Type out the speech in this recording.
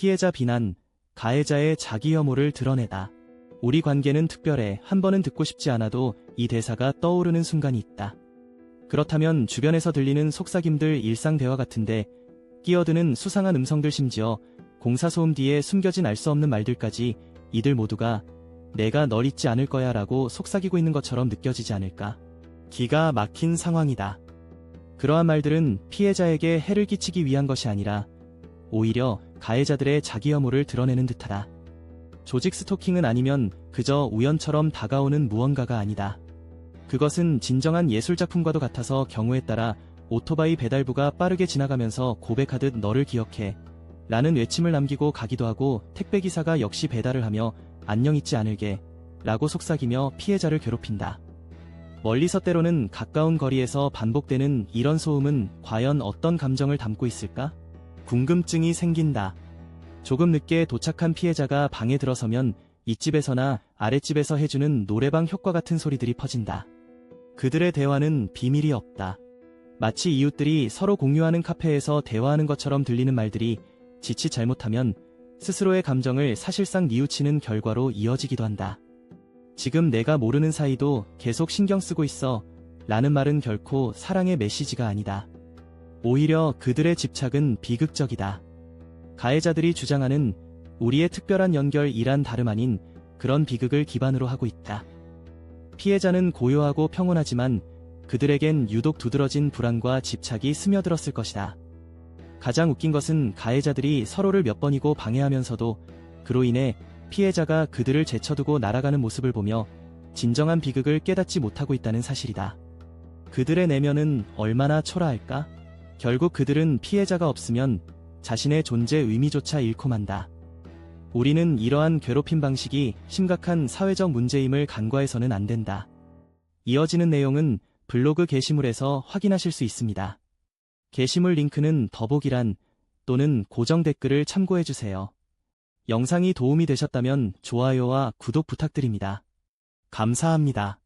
피해자 비난, 가해자의 자기 혐오를 드러내다. 우리 관계는 특별해 한 번은 듣고 싶지 않아도 이 대사가 떠오르는 순간이 있다. 그렇다면 주변에서 들리는 속삭임들 일상 대화 같은데 끼어드는 수상한 음성들 심지어 공사소음 뒤에 숨겨진 알 수 없는 말들까지 이들 모두가 내가 널 잊지 않을 거야 라고 속삭이고 있는 것처럼 느껴지지 않을까. 기가 막힌 상황이다. 그러한 말들은 피해자에게 해를 끼치기 위한 것이 아니라 오히려 가해자들의 자기 혐오를 드러내는 듯하다. 조직 스토킹은 아니면 그저 우연처럼 다가오는 무언가가 아니다. 그것은 진정한 예술작품과도 같아서 경우에 따라 오토바이 배달부가 빠르게 지나가면서 고백하듯 너를 기억해 라는 외침을 남기고 가기도 하고 택배기사가 역시 배달을 하며 안녕 잊지 않을게 라고 속삭이며 피해자를 괴롭힌다. 멀리서 때로는 가까운 거리에서 반복되는 이런 소음은 과연 어떤 감정을 담고 있을까? 궁금증이 생긴다. 조금 늦게 도착한 피해자가 방에 들어서면 이집에서나 아랫집에서 해주는 노래방 효과 같은 소리들이 퍼진다. 그들의 대화는 비밀이 없다. 마치 이웃들이 서로 공유하는 카페에서 대화하는 것처럼 들리는 말들이 지치 잘못하면 스스로의 감정을 사실상 뉘우치는 결과로 이어지기도 한다. 지금 내가 모르는 사이도 계속 신경 쓰고 있어 라는 말은 결코 사랑의 메시지가 아니다. 오히려 그들의 집착은 비극적이다. 가해자들이 주장하는 우리의 특별한 연결이란 다름 아닌 그런 비극을 기반으로 하고 있다. 피해자는 고요하고 평온하지만 그들에겐 유독 두드러진 불안과 집착이 스며들었을 것이다. 가장 웃긴 것은 가해자들이 서로를 몇 번이고 방해하면서도 그로 인해 피해자가 그들을 제쳐두고 날아가는 모습을 보며 진정한 비극을 깨닫지 못하고 있다는 사실이다. 그들의 내면은 얼마나 초라할까? 결국 그들은 피해자가 없으면 자신의 존재 의미조차 잃고 만다. 우리는 이러한 괴롭힘 방식이 심각한 사회적 문제임을 간과해서는 안 된다. 이어지는 내용은 블로그 게시물에서 확인하실 수 있습니다. 게시물 링크는 더보기란 또는 고정 댓글을 참고해주세요. 영상이 도움이 되셨다면 좋아요와 구독 부탁드립니다. 감사합니다.